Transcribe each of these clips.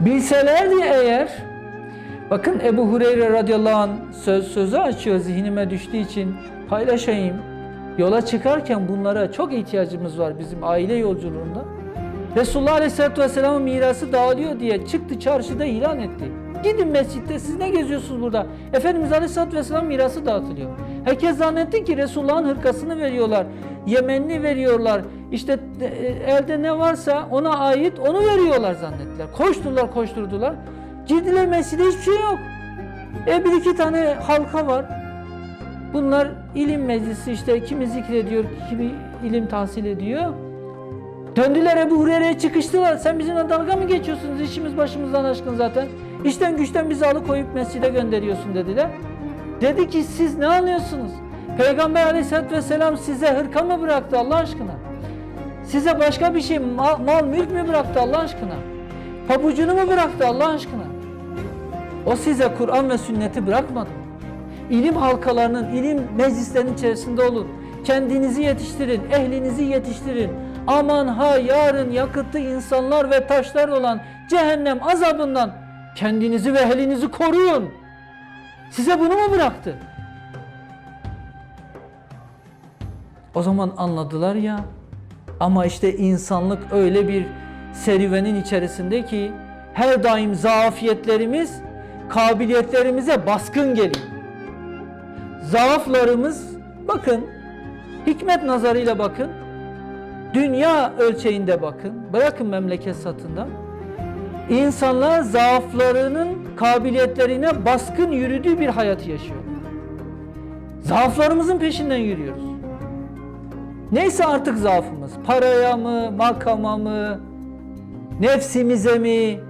Bilselerdi eğer bakın Ebu Hureyre radıyallahu anh söz, sözü açıyor zihnime düştüğü için paylaşayım. Yola çıkarken bunlara çok ihtiyacımız var bizim aile yolculuğunda. Resulullah Aleyhisselatü Vesselam'ın mirası dağılıyor diye çıktı çarşıda ilan etti. Gidin mescitte siz ne geziyorsunuz burada? Efendimiz Aleyhisselatü Vesselam mirası dağıtılıyor. Herkes zannetti ki Resulullah'ın hırkasını veriyorlar. Yemenini veriyorlar. İşte e, elde ne varsa ona ait onu veriyorlar zannettiler. Koşturdular koşturdular. Girdiler mescide hiçbir şey yok. E bir iki tane halka var. Bunlar ilim meclisi işte kimi zikrediyor, kimi ilim tahsil ediyor. Döndüler Ebu Hureyre'ye çıkıştılar. Sen bizimle dalga mı geçiyorsunuz? İşimiz başımızdan aşkın zaten. İşten güçten bizi alıkoyup mescide gönderiyorsun dediler. Dedi ki siz ne anlıyorsunuz? Peygamber aleyhissalatü vesselam size hırka mı bıraktı Allah aşkına? Size başka bir şey mal, mal mülk mü bıraktı Allah aşkına? Pabucunu mu bıraktı Allah aşkına? O size Kur'an ve sünneti bırakmadı. İlim halkalarının, ilim meclislerinin içerisinde olun. Kendinizi yetiştirin, ehlinizi yetiştirin. Aman ha yarın yakıtı insanlar ve taşlar olan cehennem azabından kendinizi ve ehlinizi koruyun. Size bunu mu bıraktı? O zaman anladılar ya. Ama işte insanlık öyle bir serüvenin içerisinde ki her daim zafiyetlerimiz kabiliyetlerimize baskın geliyor. Zaaflarımız bakın hikmet nazarıyla bakın. Dünya ölçeğinde bakın. Bırakın memleket satında. İnsanlar zaaflarının kabiliyetlerine baskın yürüdüğü bir hayat yaşıyor. Zaaflarımızın peşinden yürüyoruz. Neyse artık zaafımız. Paraya mı, makama mı, nefsimize mi?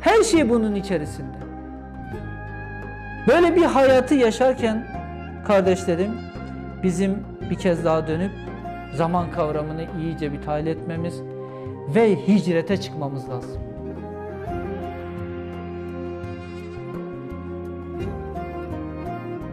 Her şey bunun içerisinde. Böyle bir hayatı yaşarken kardeşlerim bizim bir kez daha dönüp zaman kavramını iyice bir tahlil etmemiz ve hicrete çıkmamız lazım.